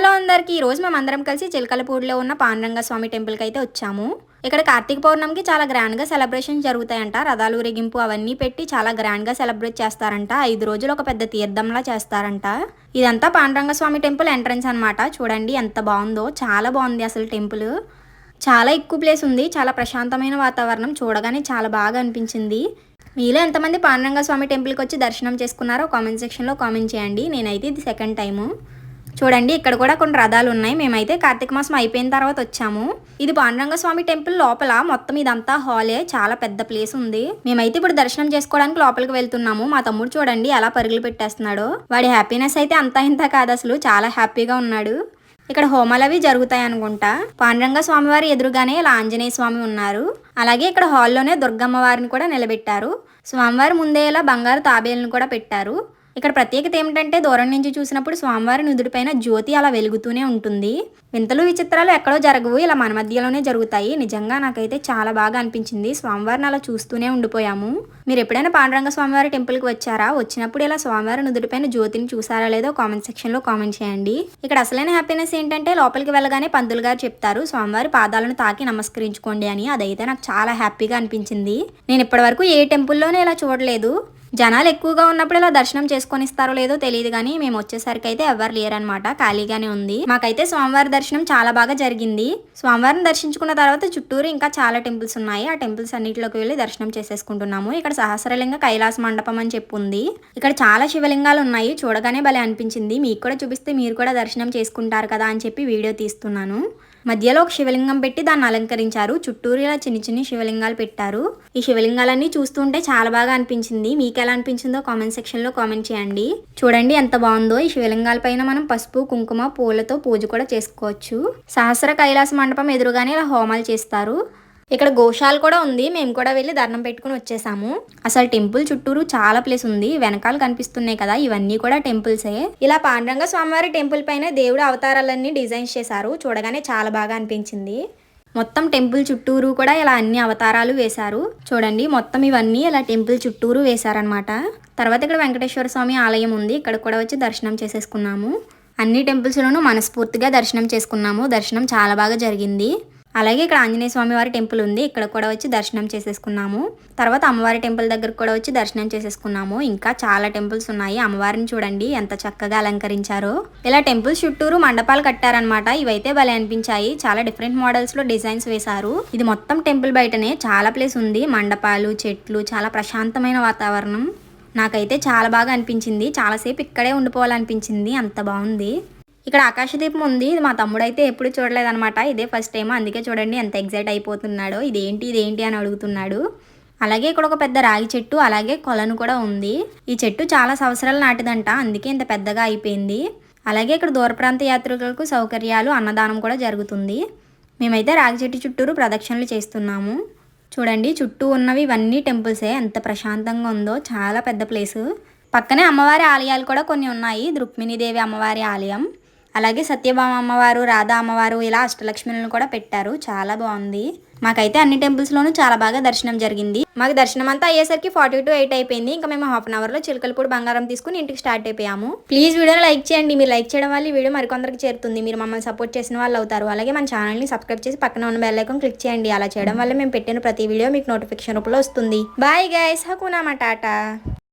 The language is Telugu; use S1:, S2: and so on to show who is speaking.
S1: హలో అందరికీ ఈరోజు రోజు మేము అందరం కలిసి చిలకలపూడిలో ఉన్న పాండరంగస్వామి టెంపుల్కి అయితే వచ్చాము. ఇక్కడ కార్తీక పౌర్ణమికి చాలా గ్రాండ్గా సెలబ్రేషన్ జరుగుతాయంట. రథాలు ఊరేగింపు అవన్నీ పెట్టి చాలా గ్రాండ్గా సెలబ్రేట్ చేస్తారంట. ఐదు రోజులు ఒక పెద్ద తీర్థంలా చేస్తారంట. ఇదంతా పాండరంగస్వామి టెంపుల్ ఎంట్రన్స్ అనమాట చూడండి ఎంత బాగుందో చాలా బాగుంది అసలు టెంపుల్. చాలా ఎక్కువ ప్లేస్ ఉంది చాలా ప్రశాంతమైన వాతావరణం చూడగానే చాలా బాగా అనిపించింది. మీలో ఎంతమంది పాండరంగస్వామి టెంపుల్కి వచ్చి దర్శనం చేసుకున్నారో కామెంట్ సెక్షన్లో కామెంట్ చేయండి. నేనైతే ఇది సెకండ్ టైము. చూడండి ఇక్కడ కూడా కొన్ని రథాలు ఉన్నాయి. మేమైతే కార్తీక మాసం అయిపోయిన తర్వాత వచ్చాము. ఇది పాండరంగ స్వామి టెంపుల్ లోపల మొత్తం ఇదంతా హాలే. చాలా పెద్ద ప్లేస్ ఉంది. మేమైతే ఇప్పుడు దర్శనం చేసుకోవడానికి లోపలికి వెళ్తున్నాము. మా తమ్ముడు చూడండి ఎలా పరుగులు పెట్టేస్తున్నాడు. వాడి హ్యాపీనెస్ అయితే అంతా ఇంత కాదు అసలు. చాలా హ్యాపీగా ఉన్నాడు. ఇక్కడ హోమాలు అవి జరుగుతాయి అనుకుంటా. పాండురంగ స్వామివారి ఎదురుగానే ఇలా ఆంజనేయ స్వామి ఉన్నారు. అలాగే ఇక్కడ హాల్లోనే దుర్గమ్మ వారిని కూడా నిలబెట్టారు. స్వామివారి ముందే ఇలా బంగారు తాబేలను కూడా పెట్టారు. ఇక్కడ ప్రత్యేకత ఏమిటంటే దూరం నుంచి చూసినప్పుడు స్వామివారి నుదుటిపైన జ్యోతి అలా వెలుగుతూనే ఉంటుంది. వింతలు విచిత్రాలు ఎక్కడో జరగవు. ఇలా మన మధ్యలోనే జరుగుతాయి. నిజంగా నాకైతే చాలా బాగా అనిపించింది. స్వామివారిని అలా చూస్తూనే ఉండిపోయాము. మీరు ఎప్పుడైనా పాండురంగ స్వామివారి టెంపుల్కి వచ్చారా? వచ్చినప్పుడు ఇలా స్వామివారి నుదుటిపైన జ్యోతిని చూసారా లేదో కామెంట్ సెక్షన్లో కామెంట్ చేయండి. ఇక్కడ అసలైన హ్యాపీనెస్ ఏంటంటే లోపలికి వెళ్ళగానే పంతులు గారు చెప్తారు స్వామివారి పాదాలను తాకి నమస్కరించుకోండి అని. అదైతే నాకు చాలా హ్యాపీగా అనిపించింది. నేను ఇప్పటివరకు ఏ టెంపుల్లోనే ఇలా చూడలేదు. జనాలు ఎక్కువగా ఉన్నప్పుడు ఇలా దర్శనం చేసుకొని ఇస్తారో లేదో తెలియదు కానీ మేము వచ్చేసరికి అయితే ఎవరు లేరనమాట ఖాళీగానే ఉంది. మాకైతే స్వామివారి దర్శనం చాలా బాగా జరిగింది. స్వామివారిని దర్శించుకున్న తర్వాత చుట్టూరు ఇంకా చాలా టెంపుల్స్ ఉన్నాయి. ఆ టెంపుల్స్ అన్నిటిలోకి వెళ్ళి దర్శనం చేసేసుకుంటున్నాము. ఇక్కడ సహస్రలింగ కైలాస మండపం అని చెప్పి ఉంది ఇక్కడ చాలా శివలింగాలు ఉన్నాయి. చూడగానే భలే అనిపించింది. మీకు కూడా చూపిస్తే మీరు కూడా దర్శనం చేసుకుంటారు కదా అని చెప్పి వీడియో తీస్తున్నాను. మధ్యలో ఒక శివలింగం పెట్టి దాన్ని అలంకరించారు. చుట్టూరు ఇలా చిన్న చిన్న శివలింగాలు పెట్టారు. ఈ శివలింగాలన్నీ చూస్తుంటే చాలా బాగా అనిపించింది. మీకు ఎలా అనిపించిందో కామెంట్ సెక్షన్లో కామెంట్ చేయండి. చూడండి ఎంత బాగుందో. ఈ శివలింగాల పైన మనం పసుపు కుంకుమ పూలతో పూజ కూడా చేసుకోవచ్చు. సహస్ర కైలాస మండపం ఎదురుగానే ఇలా హోమాలు చేస్తారు. ఇక్కడ గోశాల కూడా ఉంది. మేము కూడా వెళ్ళి దండం పెట్టుకుని వచ్చేసాము. అసలు టెంపుల్ చుట్టూరు చాలా ప్లేస్ ఉంది. వెనకాల కనిపిస్తున్నాయి కదా ఇవన్నీ కూడా టెంపుల్సే ఇలా పాండురంగ స్వామివారి టెంపుల్ పైన దేవుడు అవతారాలన్నీ డిజైన్స్ చేశారు. చూడగానే చాలా బాగా అనిపించింది. మొత్తం టెంపుల్ చుట్టూరు కూడా ఇలా అన్ని అవతారాలు వేశారు. చూడండి మొత్తం ఇవన్నీ ఇలా టెంపుల్ చుట్టూరు వేశారనమాట తర్వాత ఇక్కడ వెంకటేశ్వర స్వామి ఆలయం ఉంది. ఇక్కడ కూడా వచ్చి దర్శనం చేసేసుకున్నాము. అన్ని టెంపుల్స్లోనూ మనస్ఫూర్తిగా దర్శనం చేసుకున్నాము. దర్శనం చాలా బాగా జరిగింది. అలాగే ఇక్కడ ఆంజనేయ స్వామి వారి టెంపుల్ ఉంది. ఇక్కడ కూడా వచ్చి దర్శనం చేసేసుకున్నాము. తర్వాత అమ్మవారి టెంపుల్ దగ్గర కూడా వచ్చి దర్శనం చేసేసుకున్నాము. ఇంకా చాలా టెంపుల్స్ ఉన్నాయి. అమ్మవారిని చూడండి ఎంత చక్కగా అలంకరించారో. ఇలా టెంపుల్స్ చుట్టూరు మండపాలు కట్టారనమాట ఇవైతే భలే అనిపించాయి. చాలా డిఫరెంట్ మోడల్స్లో డిజైన్స్ వేశారు. ఇది మొత్తం టెంపుల్ బయటనే. చాలా ప్లేస్ ఉంది. మండపాలు చెట్లు చాలా ప్రశాంతమైన వాతావరణం. నాకైతే చాలా బాగా అనిపించింది. చాలాసేపు ఇక్కడే ఉండిపోవాలనిపించింది. అంత బాగుంది. ఇక్కడ ఆకాశదీపం ఉంది. ఇది మా తమ్ముడు అయితే ఎప్పుడు చూడలేదనమాట ఇదే ఫస్ట్ టైం అందుకే చూడండి ఎంత ఎగ్జైట్ అయిపోతున్నాడో. ఇదేంటి ఇదేంటి అని అడుగుతున్నాడు. అలాగే ఇక్కడ ఒక పెద్ద రాగి చెట్టు అలాగే కొలను కూడా ఉంది. ఈ చెట్టు చాలా సంవత్సరాలు నాటిదంట. అందుకే ఇంత పెద్దగా అయిపోయింది. అలాగే ఇక్కడ దూర ప్రాంత యాత్రికులకు సౌకర్యాలు అన్నదానం కూడా జరుగుతుంది. మేమైతే రాగి చెట్టు చుట్టూరు ప్రదక్షిణలు చేస్తున్నాము. చూడండి చుట్టూ ఉన్నవి ఇవన్నీ టెంపుల్సే. ఎంత ప్రశాంతంగా ఉందో. చాలా పెద్ద ప్లేసు. పక్కనే అమ్మవారి ఆలయాలు కూడా కొన్ని ఉన్నాయి. రుక్మిణీదేవి అమ్మవారి ఆలయం. అలాగే సత్యభామ అమ్మవారు రాధా అమ్మవారు ఇలా అష్టలక్ష్మిలను కూడా పెట్టారు. చాలా బాగుంది. మాకైతే అన్ని టెంపుల్స్లోనూ చాలా బాగా దర్శనం జరిగింది. మాకు దర్శనం అంతా అయ్యేసరికి ఫార్టీ టు ఎయిట్ అయిపోయింది. ఇంకా మేము హాఫ్ అన్ అవర్లో చిలకలపూడి బంగారం తీసుకుని ఇంటికి స్టార్ట్ అయిపోయాము. ప్లీజ్ వీడియోని లైక్ చేయండి. మీరు లైక్ చేయడం వల్ల ఈ వీడియో మరికొందరికి చేరుతుంది. మీరు మమ్మల్ని సపోర్ట్ చేసిన వాళ్ళు అవుతారు. అలాగే మన ఛానల్ని సబ్స్క్రైబ్ చేసి పక్కన ఉన్న బెల్ ఐకాన్ క్లిక్ చేయండి. అలా చేయడం వల్ల మేము పెట్టిన ప్రతి వీడియో మీకు నోటిఫికేషన్ రూపంలో వస్తుంది. బాయ్ గైస్ హకునా మా టాటా.